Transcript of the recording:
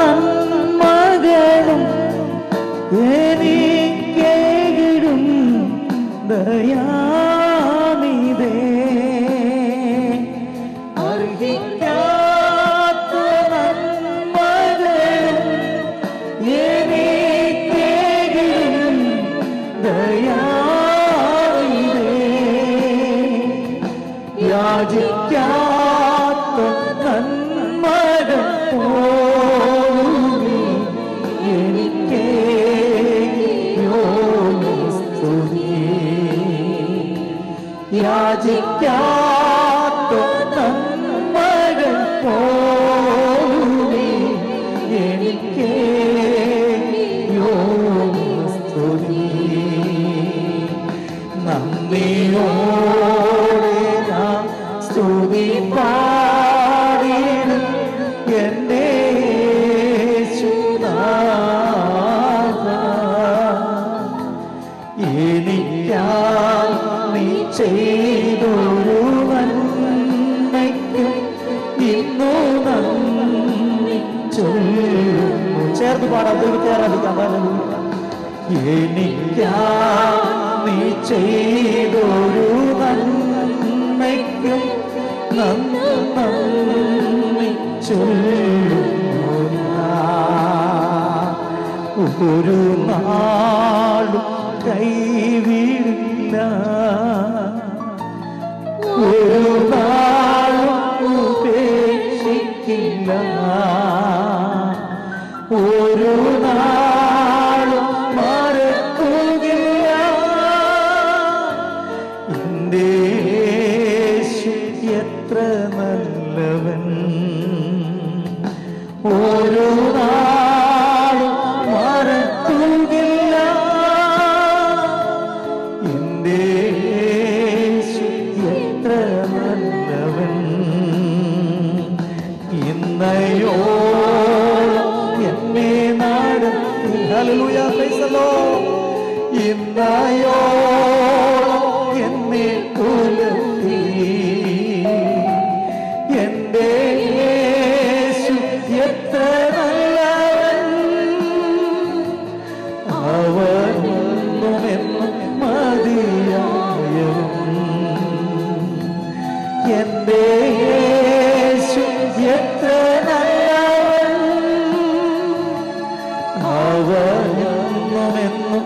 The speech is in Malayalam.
നന്മകളും എനിക്കേകിടും. ദയാനിതേ അർഹിക്കാത്ത നന്മകളും എനിക്കേകിടും. ദയാനിതേ യാചിക്കാത്ത സ്തുതി യാചിക്കാത്ത നന്മകൾ പോലും ചെയ്തൊരു നന്മയ്ക്കും നന്ദി ചൊല്ലുന്നു ഒരു നാളും കൈവിടില്ല. ഒരു നാളും ഉപേക്ഷിക്കില്ല. ഒരു നാളും മറക്കുകയില്ല. എത്ര നല്ലവൻ. ഒരു നാളും കരുണയോ എന്നെ നടത്തിലോ ഇന്നയോ എന്നെ കുലത്തി എന്റെ എത്ര നല്ലവൻ അവൻ മതി അവനെന്നുമെന്നും